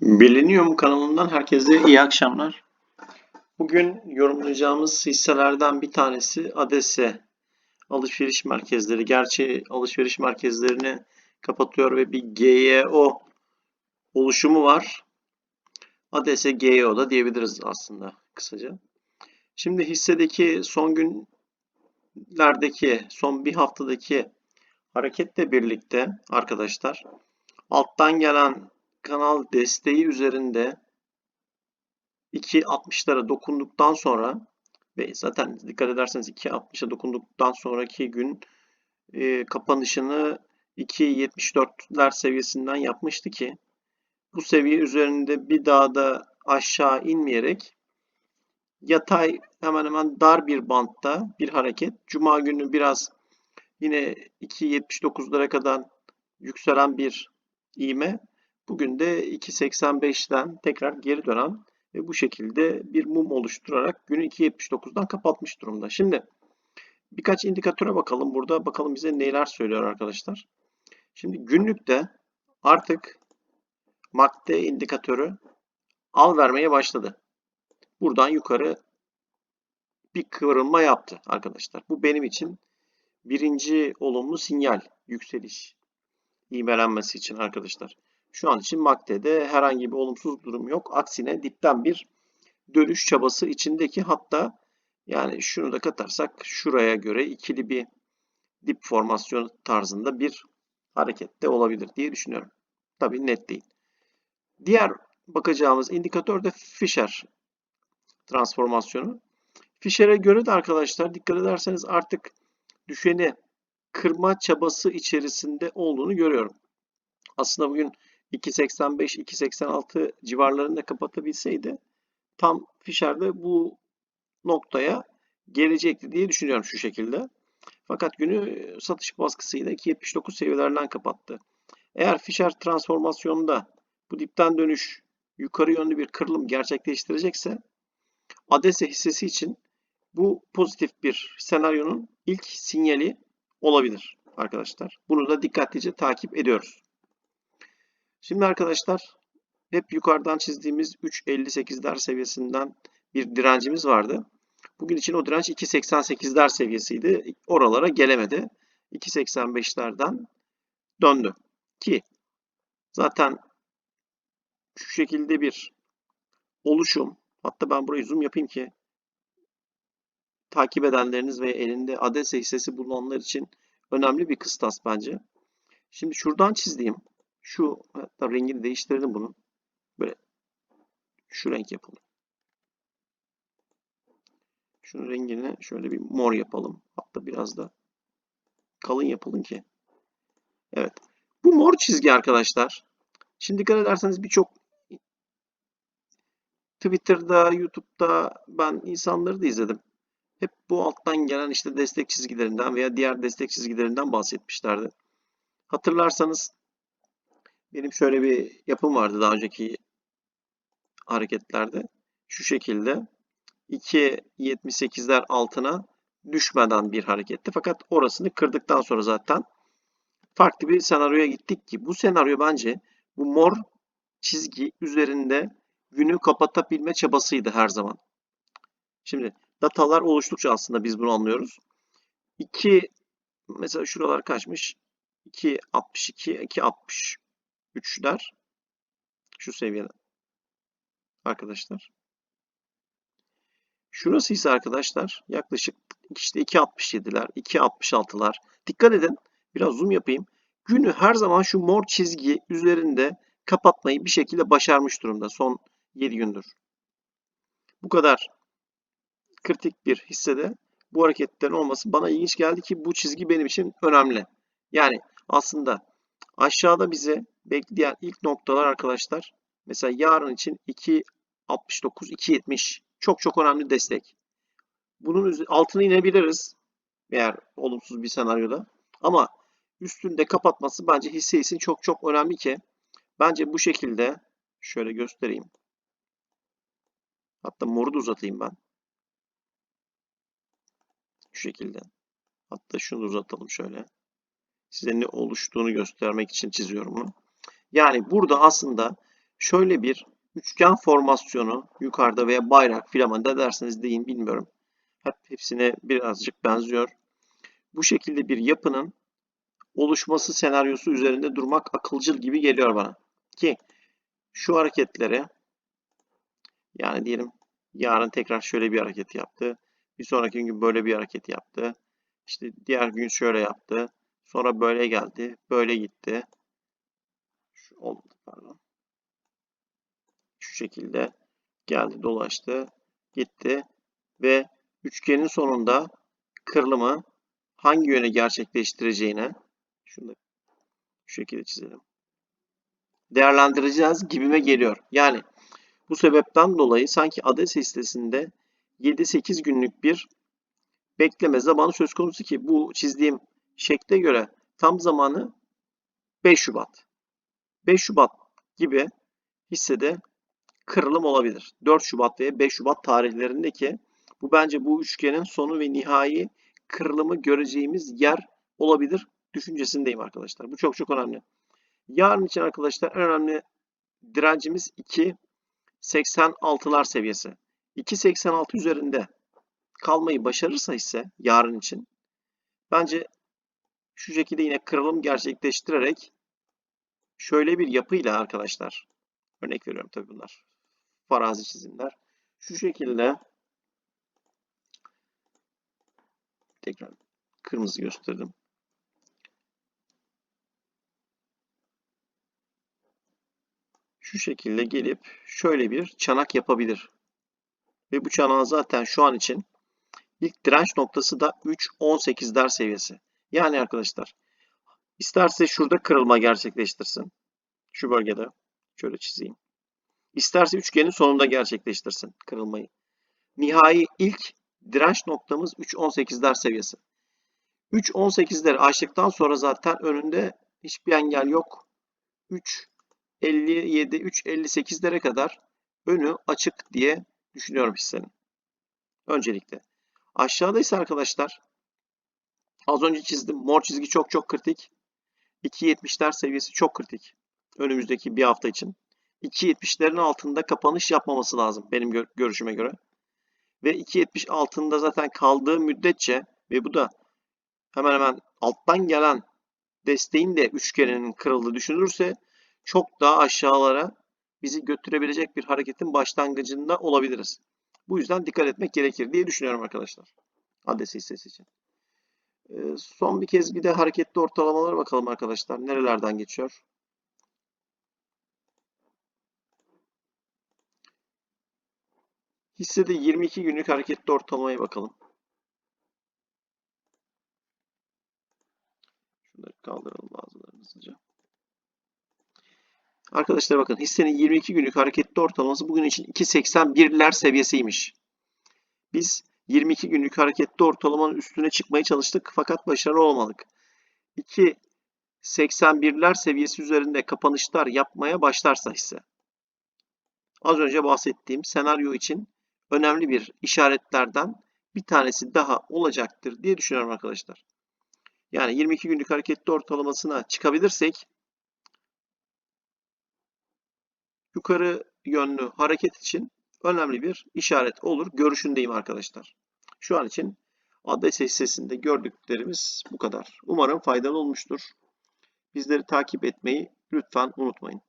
Biliniyorum kanalından herkese iyi akşamlar. Bugün yorumlayacağımız hisselerden bir tanesi ADESE alışveriş merkezleri. Gerçi alışveriş merkezlerini kapatıyor ve bir GYO oluşumu var. ADESE GYO da diyebiliriz aslında kısaca. Şimdi hissedeki son günlerdeki, son bir haftadaki hareketle birlikte arkadaşlar alttan gelen kanal desteği üzerinde 2.60'lara dokunduktan sonra ve zaten dikkat ederseniz 2.60'a dokunduktan sonraki gün e, kapanışını 2.74'ler seviyesinden yapmıştı ki bu seviye üzerinde bir daha da aşağı inmeyerek yatay hemen hemen dar bir bantta bir hareket. Cuma günü biraz yine 2.79'lara kadar yükselen bir iğme Bugün de 2.85'ten tekrar geri dönen ve bu şekilde bir mum oluşturarak günü 2.79'dan kapatmış durumda. Şimdi birkaç indikatöre bakalım. Burada bakalım bize neler söylüyor arkadaşlar. Şimdi günlükte artık MACD indikatörü al vermeye başladı. Buradan yukarı bir kıvrılma yaptı arkadaşlar. Bu benim için birinci olumlu sinyal yükseliş ivmelenmesi için arkadaşlar. Şu an için MACD'de herhangi bir olumsuz durum yok. Aksine dipten bir dönüş çabası içindeki hatta yani şunu da katarsak şuraya göre ikili bir dip formasyonu tarzında bir harekette olabilir diye düşünüyorum. Tabii net değil. Diğer bakacağımız indikatör de Fisher transformasyonu. Fisher'e göre de arkadaşlar dikkat ederseniz artık düşeni kırma çabası içerisinde olduğunu görüyorum. Aslında bugün 2.85-2.86 civarlarında kapatabilseydi tam Fisher'de bu noktaya gelecekti diye düşünüyorum şu şekilde. Fakat günü satış baskısıyla 2.79 seviyelerinden kapattı. Eğer Fisher transformasyonunda bu dipten dönüş yukarı yönlü bir kırılım gerçekleştirecekse ADESE hissesi için bu pozitif bir senaryonun ilk sinyali olabilir arkadaşlar. Bunu da dikkatlice takip ediyoruz. Şimdi arkadaşlar hep yukarıdan çizdiğimiz 3.58'ler seviyesinden bir direncimiz vardı. Bugün için o direnç 2.88'ler seviyesiydi. Oralara gelemedi. 2.85'lerden döndü. Ki zaten şu şekilde bir oluşum hatta ben burayı zoom yapayım ki takip edenleriniz ve elinde ADESE hissesi bulunanlar için önemli bir kıstas bence. Şimdi şuradan çizdiğim şu hatta rengini değiştirdim bunun. Böyle şu renk yapalım. Şunun rengini şöyle bir mor yapalım. Hatta biraz da kalın yapalım ki. Evet. Bu mor çizgi arkadaşlar. Şimdi dikkat ederseniz birçok Twitter'da, YouTube'da ben insanları da izledim. Hep bu alttan gelen işte destek çizgilerinden veya diğer destek çizgilerinden bahsetmişlerdi. Hatırlarsanız benim şöyle bir yapım vardı daha önceki hareketlerde. Şu şekilde 2.78'ler altına düşmeden bir hareketti. Fakat orasını kırdıktan sonra zaten farklı bir senaryoya gittik ki bu senaryo bence bu mor çizgi üzerinde günü kapatabilme çabasıydı her zaman. Şimdi datalar oluştukça aslında biz bunu anlıyoruz. 2 mesela şuralar kaçmış? 2.62, 2.60 3'ler şu seviyede arkadaşlar. Şurası ise arkadaşlar yaklaşık işte 2.67'ler, 2.66'lar. Dikkat edin. Biraz zoom yapayım. Günü her zaman şu mor çizgi üzerinde kapatmayı bir şekilde başarmış durumda son 7 gündür. Bu kadar kritik bir hissede bu hareketlerin olması bana ilginç geldi ki bu çizgi benim için önemli. Yani aslında aşağıda bize bekleyen ilk noktalar arkadaşlar. Mesela yarın için 2.69, 2.70 çok çok önemli destek. Bunun altına inebiliriz eğer olumsuz bir senaryoda. Ama üstünde kapatması bence hisse için çok çok önemli ki bence bu şekilde şöyle göstereyim. Hatta moru da uzatayım ben. Şu şekilde. Hatta şunu da uzatalım şöyle. Size ne oluştuğunu göstermek için çiziyorum bunu. Yani burada aslında şöyle bir üçgen formasyonu yukarıda veya bayrak filan ne derseniz deyin bilmiyorum. Hep hepsine birazcık benziyor. Bu şekilde bir yapının oluşması senaryosu üzerinde durmak akılcıl gibi geliyor bana. Ki şu hareketleri yani diyelim yarın tekrar şöyle bir hareket yaptı. Bir sonraki gün böyle bir hareket yaptı. İşte diğer gün şöyle yaptı. Sonra böyle geldi. Böyle gitti. Şu olmadı pardon. Şu şekilde geldi dolaştı. Gitti. Ve üçgenin sonunda kırılımı hangi yöne gerçekleştireceğine şunu da şu şekilde çizelim. Değerlendireceğiz gibime geliyor. Yani bu sebepten dolayı sanki ADES listesinde 7-8 günlük bir bekleme zamanı söz konusu ki bu çizdiğim şekle göre tam zamanı 5 Şubat. 5 Şubat gibi hissede kırılım olabilir. 4 Şubat ve 5 Şubat tarihlerindeki bu bence bu üçgenin sonu ve nihai kırılımı göreceğimiz yer olabilir düşüncesindeyim arkadaşlar. Bu çok çok önemli. Yarın için arkadaşlar en önemli direncimiz 2.86'lar seviyesi. 2.86 üzerinde kalmayı başarırsa ise yarın için bence şu şekilde yine kırılım gerçekleştirerek şöyle bir yapıyla arkadaşlar örnek veriyorum tabii bunlar farazi çizimler şu şekilde tekrar kırmızı gösterdim. Şu şekilde gelip şöyle bir çanak yapabilir. Ve bu çanağın zaten şu an için ilk direnç noktası da 3.18 der seviyesi. Yani arkadaşlar isterse şurada kırılma gerçekleştirsin. Şu bölgede. Şöyle çizeyim. İsterse üçgenin sonunda gerçekleştirsin kırılmayı. Nihai ilk direnç noktamız 3.18'ler seviyesi. 3.18'leri aştıktan sonra zaten önünde hiçbir engel yok. 3.57, 3.58'lere kadar önü açık diye düşünüyorum hissenin. Öncelikle. Aşağıda ise arkadaşlar az önce çizdim. Mor çizgi çok çok kritik. 2.70'ler seviyesi çok kritik. Önümüzdeki bir hafta için. 2.70'lerin altında kapanış yapmaması lazım benim gör görüşüme göre. Ve 2.70 altında zaten kaldığı müddetçe ve bu da hemen hemen alttan gelen desteğin de üçgeninin kırıldığı düşünülürse çok daha aşağılara bizi götürebilecek bir hareketin başlangıcında olabiliriz. Bu yüzden dikkat etmek gerekir diye düşünüyorum arkadaşlar. Adresi hissesi için. Son bir kez bir de hareketli ortalamalara bakalım arkadaşlar. Nerelerden geçiyor? Hissede 22 günlük hareketli ortalamaya bakalım. Şunları kaldıralım bazılarını hızlıca. Arkadaşlar bakın hissenin 22 günlük hareketli ortalaması bugün için 2.81'ler seviyesiymiş. Biz 22 günlük hareketli ortalamanın üstüne çıkmaya çalıştık fakat başarılı olmadık. 2.81'ler seviyesi üzerinde kapanışlar yapmaya başlarsa hisse. Az önce bahsettiğim senaryo için önemli bir işaretlerden bir tanesi daha olacaktır diye düşünüyorum arkadaşlar. Yani 22 günlük hareketli ortalamasına çıkabilirsek yukarı yönlü hareket için önemli bir işaret olur. Görüşündeyim arkadaşlar. Şu an için adres hissesinde gördüklerimiz bu kadar. Umarım faydalı olmuştur. Bizleri takip etmeyi lütfen unutmayın.